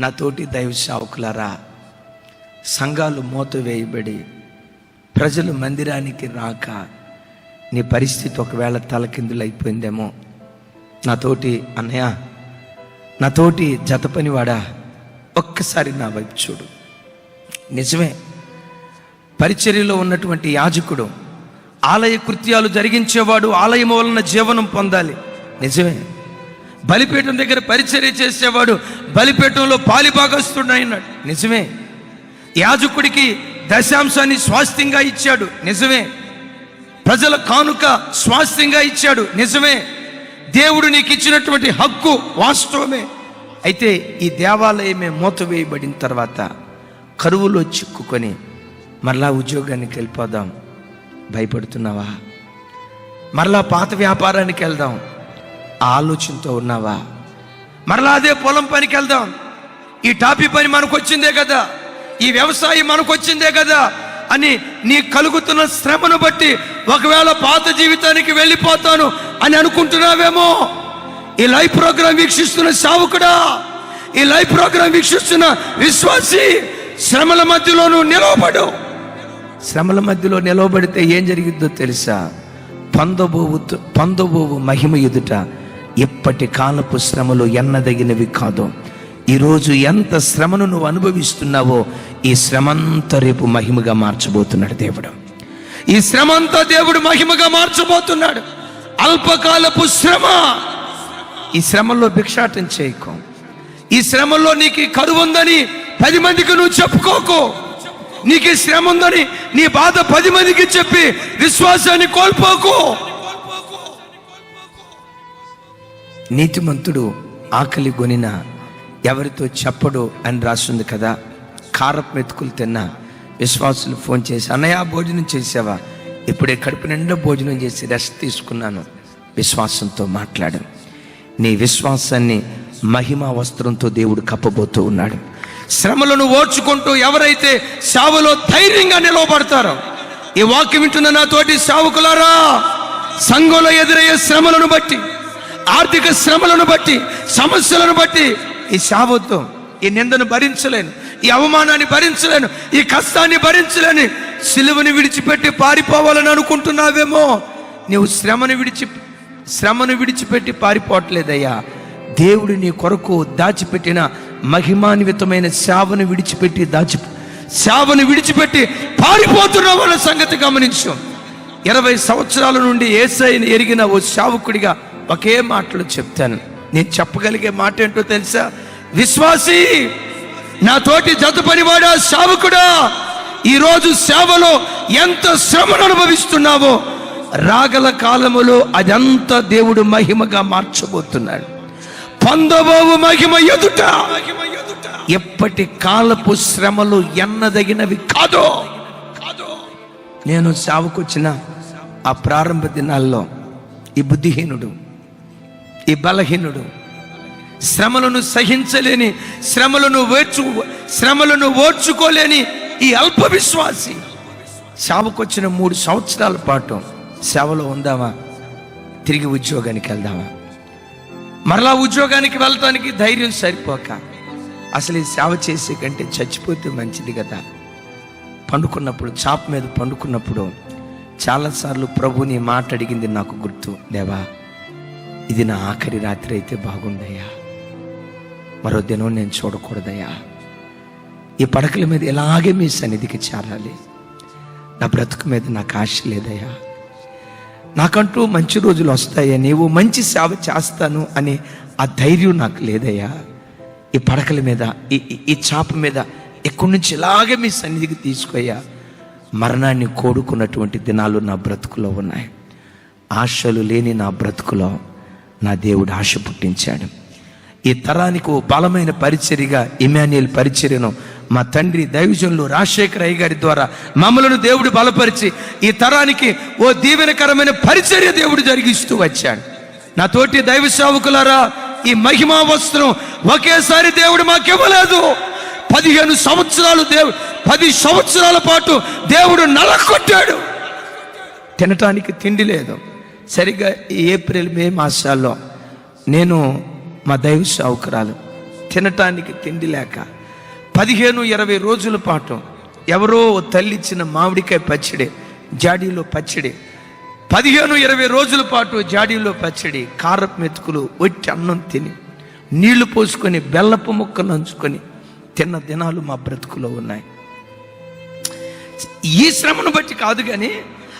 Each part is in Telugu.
నా తోటి దైవ సేవకులారా సంఘాలు మూతవేయబడి ప్రజలు మందిరానికి రాక నీ పరిస్థితి ఒకవేళ తలకిందులైపోయిందేమో. నాతోటి అన్నయ్య నాతోటి జత పనివాడా ఒక్కసారి నా వైపు చూడు. నిజమే పరిచర్యలో ఉన్నటువంటి యాజకుడు ఆలయ కృత్యాలు జరిగించేవాడు ఆలయం వలన జీవనం పొందాలి. నిజమే. బలిపీఠం దగ్గర పరిచర్య చేసేవాడు బలిపీఠంలో పాలిభాగస్తుడైనాడు నిజమే. యాజకుడికి దశాంశాన్ని స్వాస్థ్యంగా ఇచ్చాడు. నిజమే. ప్రజల కానుక స్వాస్థ్యంగా ఇచ్చాడు. నిజమే. దేవుడు నీకు ఇచ్చినటువంటి హక్కు వాస్తవమే. అయితే ఈ దేవాలయమే మూతవేయబడిన తర్వాత కరువులో చిక్కుకొని మరలా ఉద్యోగానికి వెళ్ళిపోదాం. భయపడుతున్నావా? మరలా పాత వ్యాపారానికి వెళ్దాం. ఆలోచనతో ఉన్నావా? మరలా అదే పొలం పనికి వెళ్దాం. ఈ టాపీ పని మనకు వచ్చిందే కదా. ఈ వ్యవసాయం మనకు వచ్చిందే కదా అని నీ కలుగుతున్న శ్రమను బట్టి ఒకవేళ పాత జీవితానికి వెళ్ళిపోతాను అని అనుకుంటున్నావేమో? ఈ లైవ్ ప్రోగ్రాం వీక్షిస్తున్న సావుకుడా? ఈ లైవ్ ప్రోగ్రాం వీక్షిస్తున్న విశ్వాసి శ్రమల మధ్యలోనూ నిలవబడు శ్రమల మధ్యలో నిలవబడితే ఏం జరిగిద్దో తెలుసా? పందబోవు పందబోవు మహిమ ఎదుట ఇప్పటి కాలపు శ్రమలు ఎన్నదగినవి కాదు. ఈరోజు ఎంత శ్రమను నువ్వు అనుభవిస్తున్నావో ఈ శ్రమంతా రేపు మహిమగా మార్చబోతున్నాడు దేవుడు. ఈ శ్రమంతా దేవుడు మహిమగా మార్చబోతున్నాడు. అల్పకాలపు శ్రమ. ఈ శ్రమలో భిక్షాటం చేయకు. ఈ శ్రమలో నీకు కరువు ఉందని పది మందికి నువ్వు చెప్పుకోకు. నీకు శ్రమ ఉందని నీ బాధ పది మందికి చెప్పి విశ్వాసాన్ని కోల్పోకు. నీతిమంతుడు ఆకలి గొనిన ఎవరితో చెప్పడు అని రాస్తుంది కదా? కారపు మెతుకులు తిన్న విశ్వాసులు ఫోన్ చేసి అన్నయ్య భోజనం చేసావా? ఇప్పుడే కడుపు నిండా భోజనం చేసి రెస్ట్ తీసుకున్నాను. విశ్వాసంతో మాట్లాడు నీ విశ్వాసాన్ని మహిమా వస్త్రంతో దేవుడు కప్పబోతూ ఉన్నాడు. శ్రమలను ఓర్చుకుంటూ ఎవరైతే సావులో ధైర్యంగా నిలవబడతారో ఈ వాక్యం వింటున్న నాతోటి సావుకులారా సంఘంలో ఎదురయ్యే శ్రమలను బట్టి ఆర్థిక శ్రమలను బట్టి సమస్యలను బట్టి ఈ సావుతో ఈ నిందను భరించలేను. ఈ అవమానాన్ని భరించలేను. ఈ కష్టాన్ని భరించలేని. సిలువని విడిచిపెట్టి పారిపోవాలని అనుకుంటున్నావేమో? నీవు శ్రమను విడిచి శ్రమను విడిచిపెట్టి పారిపోవట్లేదయ్యా. దేవుడు నీ కొరకు దాచిపెట్టిన మహిమాన్వితమైన శావను విడిచిపెట్టి దాచి శావను విడిచిపెట్టి పారిపోతున్నావు అన్న సంగతి గమనించు. ఇరవై సంవత్సరాల నుండి ఏసైని ఎరిగిన ఓ శావకుడిగా ఒకే మాటలు చెప్తాను. నేను చెప్పగలిగే మాట ఏంటో తెలుసా? విశ్వాసి నా తోటి జత పనివాడా ఈరోజు సేవలో ఎంత శ్రమను అనుభవిస్తున్నావో రాగల కాలములో అదంతా దేవుడు మహిమగా మార్చబోతున్నాడు. పొందబోవు మహిమ ఎదుట ఎప్పటి కాలపు శ్రమలు ఎన్నదగినవి కాదో నేను సావుకొచ్చిన ఆ ప్రారంభ దినాల్లో ఈ బుద్ధిహీనుడు ఈ బలహీనుడు. శ్రమలను సహించలేని శ్రమలను వేర్చు శ్రమలను ఓర్చుకోలేని ఈ అల్ప విశ్వాసి సేవకొచ్చిన మూడు సంవత్సరాల పాటు సేవలో ఉందామా? తిరిగి ఉద్యోగానికి వెళ్దామా? మరలా ఉద్యోగానికి వెళ్ళటానికి ధైర్యం సరిపోక. అసలు ఈ సేవ చేసే కంటే చచ్చిపోతే మంచిది కదా. పండుకున్నప్పుడు చాప్ మీద పండుకున్నప్పుడు చాలాసార్లు ప్రభుని మాట అడిగింది నాకు గుర్తు. దేవా ఇది నా ఆఖరి రాత్రి అయితే బాగుందయ్యా. మరో దినం నేను చూడకూడదయ్యా. ఈ పడకల మీద ఇలాగే మీ సన్నిధికి చేరాలి. నా బ్రతుకు మీద నాకు ఆశ లేదయ్యా. నాకంటూ మంచి రోజులు వస్తాయా? నీవు మంచి సేవ చేస్తాను అనే ఆ ధైర్యం నాకు లేదయ్యా. ఈ పడకల మీద ఈ ఈ- చాప మీద ఎక్కడి నుంచి ఇలాగే మీ సన్నిధికి తీసుకొయ్యా? మరణాన్ని కోడుకున్నటువంటి దినాలు నా బ్రతుకులో ఉన్నాయి. ఆశలు లేని నా బ్రతుకులో నా దేవుడు ఆశ పుట్టించాడు. ఈ తరానికి ఓ బలమైన పరిచర్యగా ఇమాన్యుయల్ పరిచర్యను మా తండ్రి దైవజనులు రాజశేఖర అయ్య గారి ద్వారా మమ్మలను దేవుడు బలపరిచి ఈ తరానికి ఓ దీవెనకరమైన పరిచర్య దేవుడు జరిగిస్తూ వచ్చాడు. నా తోటి దైవ సేవకులారా ఈ మహిమా వస్త్రం ఒకేసారి దేవుడు మాకివ్వలేదు పదిహేను సంవత్సరాలు దేవుడు పది సంవత్సరాల పాటు దేవుడు నలకొట్టాడు. తినటానికి తిండి లేదు. సరిగ్గా ఏప్రిల్ మే మాసాల్లో నేను మా దైవ సావుకురాలు తినటానికి తిండి లేక పదిహేను ఇరవై రోజుల పాటు ఎవరో తల్లిచ్చిన మామిడికాయ పచ్చడి జాడీలో పచ్చడి పదిహేను ఇరవై రోజుల పాటు జాడీలో పచ్చడి కారపు మెతుకులు ఒట్టి అన్నం తిని నీళ్ళు పోసుకొని బెల్లపు ముక్కలు నంచుకొని తిన్న దినాలు మా బ్రతుకులో ఉన్నాయి. ఈ శ్రమను బట్టి కాదు కానీ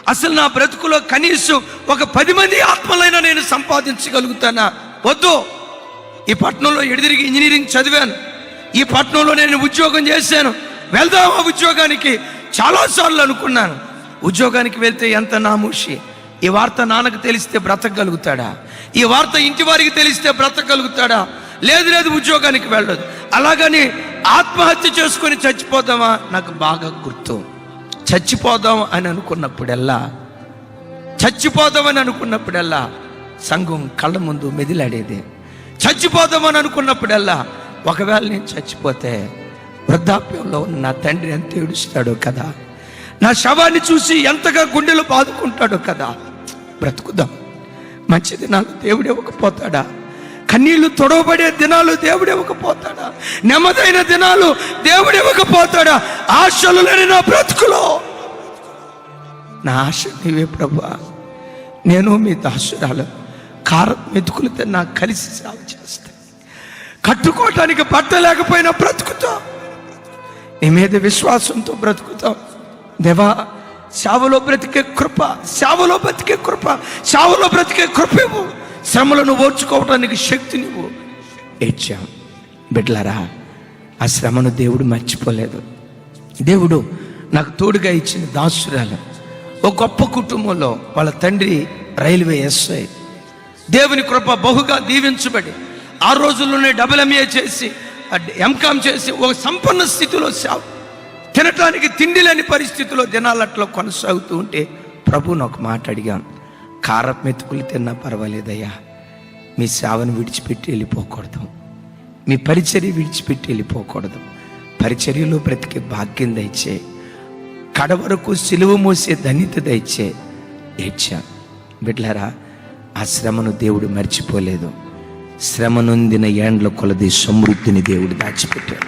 అసలు నా బ్రతుకులో కనీసం ఒక పది మంది ఆత్మలైనా నేను సంపాదించగలుగుతానా? వద్దు. ఈ పట్టణంలో ఎడిదిరిగి ఇంజనీరింగ్ చదివాను. ఈ పట్టణంలో నేను ఉద్యోగం చేశాను. వెళ్దాం ఆ ఉద్యోగానికి. చాలాసార్లు అనుకున్నాను. ఉద్యోగానికి వెళ్తే ఎంత నామూషి. ఈ వార్త నాన్నకు తెలిస్తే బ్రతకగలుగుతాడా? ఈ వార్త ఇంటి వారికి తెలిస్తే బ్రతకగలుగుతాడా? లేదు లేదు ఉద్యోగానికి వెళ్ళదు. అలాగని ఆత్మహత్య చేసుకొని చచ్చిపోదామా నాకు బాగా గుర్తు. చచ్చిపోదాం అని అనుకున్నప్పుడల్లా చచ్చిపోదామని అనుకున్నప్పుడల్లా సంఘం కళ్ళ ముందు మెదిలాడేది. చచ్చిపోదామని అనుకున్నప్పుడల్లా ఒకవేళ నేను చచ్చిపోతే వృద్ధాప్యంలో ఉన్న నా తండ్రి ఎంత ఏడుస్తాడో కదా. నా శవాన్ని చూసి ఎంతగా గుండెలు బాదుకుంటాడో కదా. బ్రతుకుదాం. మంచిది నాకు దేవుడు ఇవ్వకపోతాడా? కన్నీళ్ళు తొడవబడే దినాలు దేవుడు ఇవ్వకపోతాడా? నెమ్మదైన దినాలు దేవుడు ఇవ్వకపోతాడా? ఆశలు లేని నా బ్రతుకులో నా ఆశ నీవే ప్రభా. నేను మీ దాసురాలు. కారం మెతుకులతో నాకు కలిసి సేవ చేస్తే. కట్టుకోవటానికి బట్ట లేకపోయినా బ్రతుకుతాం. నీ మీద విశ్వాసంతో బ్రతుకుతాం. దేవా సేవలో బ్రతికే కృప సేవలో బ్రతికే కృప సేవలో బ్రతికే కృప ఇవ్వు. శ్రమలను ఓర్చుకోవటానికి శక్తి నువ్వు ఏడ్చాం. బిడ్లరా ఆ శ్రమను దేవుడు మర్చిపోలేదు. దేవుడు నాకు తోడుగా ఇచ్చిన దాసురాలు. ఒక గొప్ప కుటుంబంలో వాళ్ళ తండ్రి రైల్వే ఎస్ఐ. దేవుని కృప బహుగా దీవించబడి ఆ రోజుల్లోనే డబుల్ ఎంఏ చేసి ఎంకామ్ చేసి ఒక సంపన్న స్థితిలో సేవ. తినటానికి తిండి లేని పరిస్థితిలో దినాలట్లో కొనసాగుతూ ఉంటే ప్రభుని ఒక మాట అడిగాను కారపు మెతుకులు తిన్నా పర్వాలేదయ్యా. మీ సేవను విడిచిపెట్టి వెళ్ళిపోకూడదు. మీ పరిచర్య విడిచిపెట్టి వెళ్ళిపోకూడదు. పరిచర్యలో బ్రతికే భాగ్యం దయచేయి కడ వరకు సిలువ మోసే ధన్యత దయచే ఏడ్చా. బిడ్లారా ఆ శ్రమను దేవుడు మర్చిపోలేదు. శ్రమ నొందిన ఏండ్ల కొలది సమృద్ధిని దేవుడు దాచిపెట్టాడు.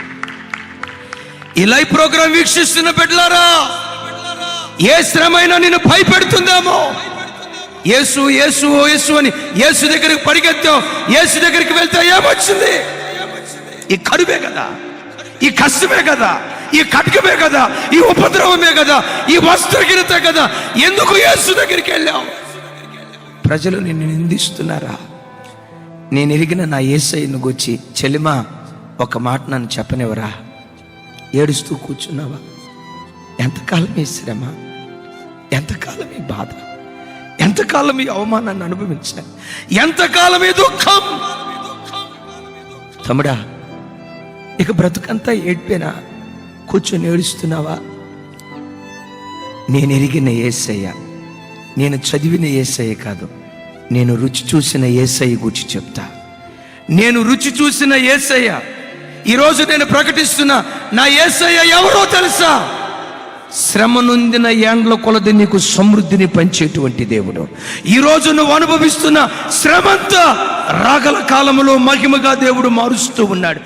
ఈ ప్రోగ్రాం వీక్షిస్తున్న బిడ్లారా ఏ శ్రమైనా నిన్ను భయపెడుతుందేమో. యేసు యేసు ఓ యేసు అని యేసు దగ్గరికి పరిగెత్తాం. యేసు దగ్గరికి వెళ్తే ఏమొచ్చింది? ఈ కరువే కదా ఈ కష్టమే కదా. ఈ కటకమే కదా ఈ ఉపద్రవమే కదా ఈ వస్త్రహీనతే కదా ఎందుకు యేసు దగ్గరికి వెళ్ళాం ప్రజలు నిన్ను నిందిస్తున్నారా? నేను ఎరిగిన నా ఏసైను గుచ్చి చెలిమా ఒక మాట నన్ను చెప్పనివరా ఏడుస్తూ కూర్చున్నావా? ఎంతకాలం ఈ శ్రమ? ఎంతకాలం ఈ బాధ? ఎంతకాలం ఈ అవమానాన్ని అనుభవించాను? ఎంతకాలం ఈ దుఃఖం? తమ్ముడా ఇక బ్రతుకంతా ఏడ్పేనా? కూర్చొని ఏడుస్తున్నావా? నేను ఎరిగిన ఏసయ్య నేను చదివిన ఏసయ్య కాదు. నేను రుచి చూసిన ఏసయ్య గురించి చెప్తా. నేను రుచి చూసిన ఏసయ్య ఈరోజు నేను ప్రకటిస్తున్నా నా ఏసయ్య ఎవరో తెలుసా? శ్రమ నొందిన ఏండ్ల కొలది నీకు సమృద్ధిని పంచేటువంటి దేవుడు. ఈ రోజు నువ్వు అనుభవిస్తున్న శ్రమంతా రాగల కాలంలో మహిమగా దేవుడు మారుస్తూ ఉన్నాడు.